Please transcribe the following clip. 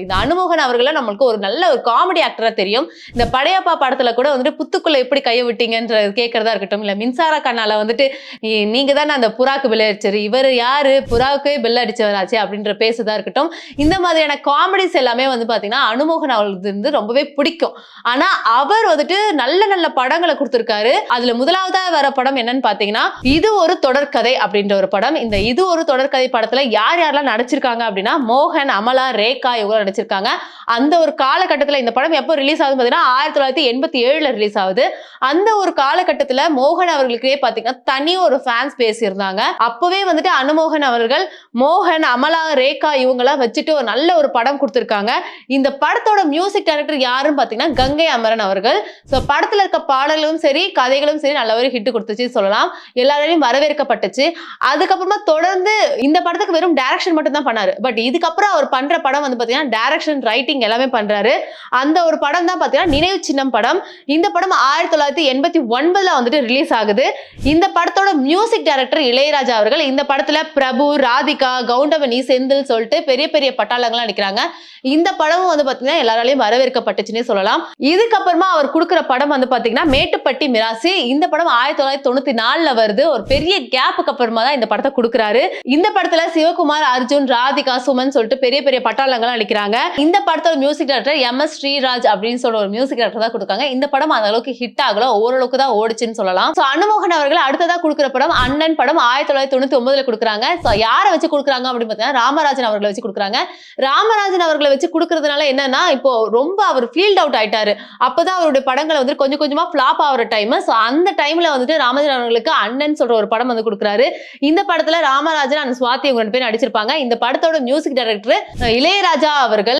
இந்த அனுமோகன் அவர்கள நம்மளுக்கு ஒரு நல்ல ஒரு காமெடி ஆக்டரா தெரியும். இந்த படையப்பா படத்துல கூட வந்துட்டு புத்துக்குள்ள எப்படி கைய விட்டீங்கன்ற கேட்கறதா இருக்கட்டும். இல்ல மின்சார கண்ணால வந்துட்டு நீ- நீங்க தானே அந்த புறாக்கு பில் அடிச்சாரு இவர் யாரு? புறாவுக்கே பில் அடிச்சவராச்சு அப்படின்ற பேசுதா இருக்கட்டும். இந்த மாதிரியான காமெடிஸ் எல்லாமே வந்து பாத்தீங்கன்னா அனுமோகன் அவர்களுக்கு வந்து ரொம்பவே பிடிக்கும். ஆனா அவர் வந்துட்டு நல்ல நல்ல படங்களை கொடுத்திருக்காரு. அதுல முதலாவதா வர படம் என்னன்னு பாத்தீங்கன்னா இது ஒரு தொடர்கதை அப்படின்ற ஒரு படம். இந்த இது ஒரு தொடர்கதை படத்துல யார் யாரெல்லாம் நடிச்சிருக்காங்க அப்படின்னா மோகன் அமலா ரேகா இவங்க நடிச்சிருக்காங்க. அந்த ஒரு காலகட்டத்தில் இந்த படம் எப்போ ரிலீஸ் ஆகுது பார்த்தீங்கன்னா ஆயிரத்தி தொள்ளாயிரத்தி எண்பத்தி ஏழில் ரிலீஸ் ஆகுது. அந்த ஒரு காலகட்டத்தில் மோகன் அவர்களுக்கே பார்த்தீங்கன்னா தனி ஒரு ஃபேன்ஸ் பேசியிருந்தாங்க. அப்போவே வந்துட்டு அனுமோகன் அவர்கள் மோகன் அமலா ரேகா இவங்களாம் வச்சுட்டு ஒரு நல்ல ஒரு படம் கொடுத்துருக்காங்க. இந்த படத்தோட மியூசிக் டைரக்டர் யாருன்னு பார்த்தீங்கன்னா கங்கை அமரன் அவர்கள். ஸோ படத்தில் இருக்க பாடல்களும் சரி கதைகளும் சரி நல்ல ஒரு ஹிட் கொடுத்துச்சு சொல்லலாம். எல்லாராலையும் வரவேற்கப்பட்டுச்சு. அதுக்கப்புறமா தொடர்ந்து இந்த படத்துக்கு வெறும் டைரக்ஷன் மட்டும் தான் பண்ணாரு. பட் இதுக்கப்புறம் அவர் பண்ற படம் வந்து பார்த்தீங்கன்னா டைரக்ஷன் ரைட்டிங் எல்லாமே பண்றாரு. அந்த ஒரு படம் தான் பாத்தீங்கன்னா நினைவு சின்னம் படம். இந்த படம் ஆயிரத்தி தொள்ளாயிரத்தி எண்பத்தி ஒன்பதுல வந்துட்டு ரிலீஸ் ஆகுது. இந்த படத்தோட மியூசிக் டைரக்டர் இளையராஜா அவர்கள் இந்த படத்துல பிரபு ராதிகா கவுண்டமணி செந்தில் சொல்லிட்டு பெரிய பெரிய பட்டாளங்கள்லாம் நிக்கிறாங்க இந்த படமும் வந்து பாத்தீங்கன்னா எல்லாராலையும் வரவேற்கப்பட்டுச்சுன்னே சொல்லலாம். இதுக்கப்புறமா அவர் கொடுக்குற படம் வந்து பாத்தீங்கன்னா மேட்டுப்பட்டி மிராசி. இந்த படம் ஆயிரத்தி தொள்ளாயிரத்தி தொண்ணூத்தி நாலுல வருது. ஒரு பெரிய கேப்புக்கு அப்புறமா தான் இந்த படத்தை கொடுக்குறாரு. இந்த படத்துல சிவகுமார் அர்ஜுன் ராதிகா சுமன் சொல்லிட்டு பெரிய பெரிய பட்டாளங்கள்லாம் நடிக்கிறாங்க. இந்த படத்தோட music director M S Sriraj அப்படின்னு சொல்ற ஒரு மியூசிக் டேரக்டர் தான் கொடுக்காங்க. இந்த படம் அந்த அளவுக்கு ஹிட் ஆகல. ஓரளவுக்கு தான் ஓடுச்சுன்னு சொல்லலாம். ஸோ அனுமோகன் அவர்கள் அடுத்ததா கொடுக்குற படம் அண்ணன் படம் ஆயிரத்தி தொள்ளாயிரத்தி தொண்ணூத்தி ஒன்பதுல கொடுக்குறாங்க. ஸோ யாரை வச்சு கொடுக்குறாங்க அப்படின்னு பார்த்தீங்கன்னா ராமராஜன் அவர்களை வச்சு கொடுக்குறாங்க. ராமராஜன் அவர்களை வச்சு கொடுக்கறதுனால என்னன்னா இப்போ ரொம்ப அவர் ஃபீல்ட் அவுட் ஆயிட்டாரு. அப்பதான் அவருடைய படங்களை வந்து கொஞ்சம் கொஞ்சமா ஃபிளாப் ஆகிற டைம் ஸோ அந்த டைம்ல வந்துட்டு ராமராஜன் அவர்களுக்கு அண்ணன் சொல்ற ஒரு படம் வந்து கொடுக்குறாரு. இந்த படத்துல ராமராஜன் அந்த சுவாதி இவங்க ரெண்டு பேரும் நடிச்சிருப்பாங்க. இந்த படத்தோட மியூசிக் டைரக்டர் இளையராஜா அவர் அவர்கள்